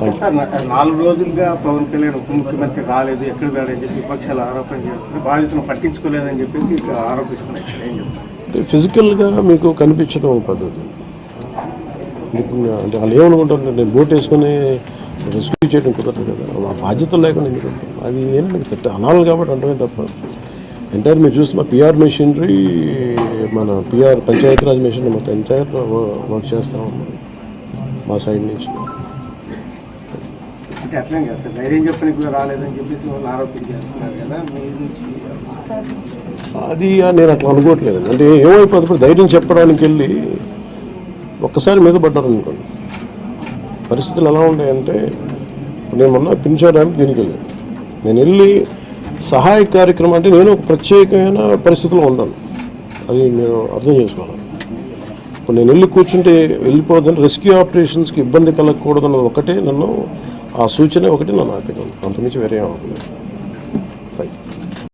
Sir నాలుగు రోజులుగా పవన్ కళ్యాణ్ ఉప ముఖ్యమంత్రి రాలేదు ఎక్కడ రాడని చెప్పి విపక్షాలు ఆరోపణ చేస్తున్నాయి బాధితులను పట్టించుకోలేదని చెప్పేసి ఏం అంటే ఫిజికల్గా మీకు కనిపించడం ఒక పద్ధతి. అంటే వాళ్ళు ఏమనుకుంటారు నేను బోట్ వేసుకొని రెస్క్యూ చేయడం కుదరదు కదా. ఆ బాధ్యత లేకుండా ఎందుకు ఉంటాం? అది ఏంటంటే తిట్ట అనాలి కాబట్టి అంటే తప్ప. ఎంటైర్ మీరు చూస్తే మా పిఆర్ మెషినరీ మన పిఆర్ పంచాయతీరాజ్ మెషినరీ మొత్తం ఎంటైర్ వర్క్ చేస్తా ఉన్నాం. మా సైడ్ నుంచి. అంటే అట్లేం కదా సార్ ధైర్యం చెప్పడానికి కూడా రాలేదని చెప్పేసి వాళ్ళు ఆరోపణ చేస్తున్నారు కదా మీ నుంచి అది నేను అట్లా అనుకోవట్లేదు. అంటే ఏమైపోతుంది ఇప్పుడు ధైర్యం చెప్పడానికి వెళ్ళి ఒక్కసారి మీద పడ్డారు అనుకోండి పరిస్థితులు ఎలా ఉన్నాయంటే నేను మొన్న పింఛా దీనికి వెళ్ళాను. నేను వెళ్ళి సహాయ కార్యక్రమం అంటే నేను ఒక ప్రత్యేకమైన పరిస్థితిలో ఉన్నాను. అది మీరు అర్థం చేసుకోవాలి. ఇప్పుడు నేను వెళ్ళి కూర్చుంటే వెళ్ళిపోదని రెస్క్యూ ఆపరేషన్స్కి ఇబ్బంది కలగకూడదన్న ఒకటే. నన్ను ఆ సూచన ఒకటి నన్ను ఆపేదాను అంతమించి వేరే అవ్వలేదు